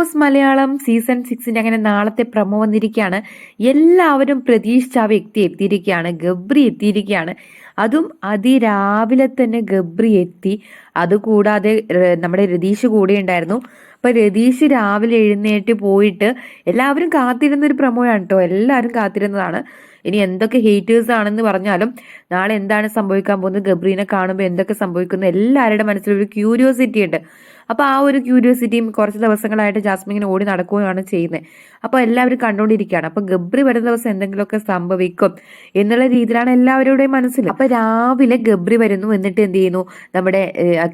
Boss Malayalam season സിക്സിന്റെ അങ്ങനെ നാളത്തെ promo വന്നിരിക്കുകയാണ്. എല്ലാവരും പ്രതീക്ഷിച്ച ആ വ്യക്തി എത്തിയിരിക്കുകയാണ്. ഗബ്രി എത്തിയിരിക്കുകയാണ്. അതും അതിരാവിലെ തന്നെ ഗബ്രി എത്തി. അതുകൂടാതെ നമ്മുടെ രതീഷ് കൂടെ ഉണ്ടായിരുന്നു. അപ്പൊ രതീഷ് രാവിലെ എഴുന്നേറ്റ് പോയിട്ട് എല്ലാവരും കാത്തിരുന്ന ഒരു പ്രമോയാണ് കേട്ടോ എല്ലാവരും കാത്തിരുന്നതാണ്. ഇനി എന്തൊക്കെ ഹേറ്റേഴ്സ് ആണെന്ന് പറഞ്ഞാലും നാളെ എന്താണ് സംഭവിക്കാൻ പോകുന്നത്? ഗബ്രീനെ കാണുമ്പോൾ എന്തൊക്കെ സംഭവിക്കുന്നു? എല്ലാവരുടെ മനസ്സിൽ ഒരു ക്യൂരിയോസിറ്റി ഉണ്ട്. അപ്പോൾ ആ ഒരു ക്യൂരിയോസിറ്റിയും കുറച്ച് ദിവസങ്ങളായിട്ട് ജാസ്മിൻ ഓടി നടക്കുകയാണ് ചെയ്യുന്നത്. അപ്പോൾ എല്ലാവരും കണ്ടുകൊണ്ടിരിക്കുകയാണ് അപ്പോൾ ഗബ്രി വരുന്ന ദിവസം എന്തെങ്കിലുമൊക്കെ സംഭവിക്കും എന്നുള്ള രീതിയിലാണ് എല്ലാവരുടെയും മനസ്സിൽ. അപ്പോൾ രാവിലെ ഗബ്രി വരുന്നു എന്നിട്ട് എന്ത് ചെയ്യുന്നു? നമ്മുടെ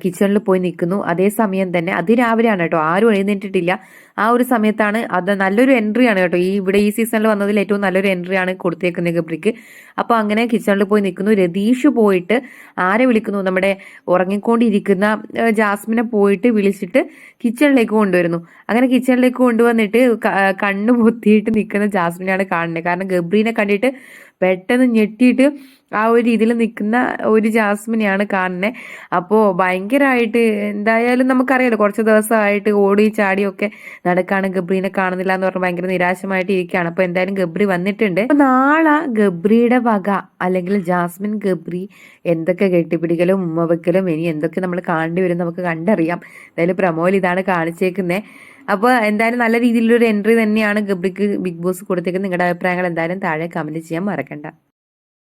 കിച്ചണിൽ പോയി നിൽക്കുന്നു. അതേ സമയം തന്നെ അതിരാവിലെയാണ് കേട്ടോ ആരും എഴുന്നേറ്റിട്ടില്ല. ആ ഒരു സമയത്താണ് അത് നല്ലൊരു എൻട്രി ആണ് കേട്ടോ. ഈ ഇവിടെ ഈ സീസണിൽ വന്നതിൽ ഏറ്റവും നല്ലൊരു എൻട്രി ആണ് കൊടുത്തേക്കുന്നത് ഗബ്രിക്ക്. അപ്പോൾ അങ്ങനെ കിച്ചണിൽ പോയി നിൽക്കുന്നു. രതീഷ് പോയിട്ട് ആരെ വിളിക്കുന്നു? നമ്മുടെ ഉറങ്ങിക്കൊണ്ടിരിക്കുന്ന ജാസ്മിനെ പോയിട്ട് വിളിച്ചിട്ട് കിച്ചണിലേക്ക് കൊണ്ടുവരുന്നു. അങ്ങനെ കിച്ചണിലേക്ക് കൊണ്ടുവന്നിട്ട് കണ്ണ് പൊത്തിയിട്ട് നിൽക്കുന്ന ജാസ്മിനെയാണ് കാണുന്നത്. കാരണം ഗബ്രീനെ കണ്ടിട്ട് പെട്ടെന്ന് ഞെട്ടിയിട്ട് ആ ഒരു ഇതിൽ നിൽക്കുന്ന ഒരു ജാസ്മിനെയാണ് കാണുന്നത് അപ്പോൾ ഭയങ്കരമായിട്ട് എന്തായാലും നമുക്കറിയാലോ കുറച്ച് ദിവസമായിട്ട് ഓടി ചാടിയൊക്കെ നടക്കാണ് ഗബ്രീനെ കാണുന്നില്ല എന്ന് പറഞ്ഞ് ഭയങ്കര നിരാശമായിട്ട് ഇരിക്കുകയാണ്. അപ്പോൾ എന്തായാലും ഗബ്രി വന്നിട്ടുണ്ട്. അപ്പോൾ നാളെ ഗബ്രിയുടെ വക അല്ലെങ്കിൽ ജാസ്മിൻ ഗബ്രി എന്തൊക്കെ കെട്ടിപ്പിടിക്കലും ഉമ്മ വെക്കലും ഇനി എന്തൊക്കെ നമ്മൾ കാണേണ്ടി വരും നമുക്ക് കണ്ടറിയാം. എന്തായാലും പ്രമോയിൽ ഇതാണ് കാണിച്ചേക്കുന്നത് അപ്പോൾ എന്തായാലും നല്ല രീതിയിലുള്ള ഒരു എൻട്രി തന്നെയാണ് ഗബ്രിക്ക് ബിഗ് ബോസ് കൊടുത്തേക്കുന്നത്. നിങ്ങളുടെ അഭിപ്രായങ്ങൾ എന്തായാലും താഴെ കമന്റ് ചെയ്യാൻ മറക്കണ്ട.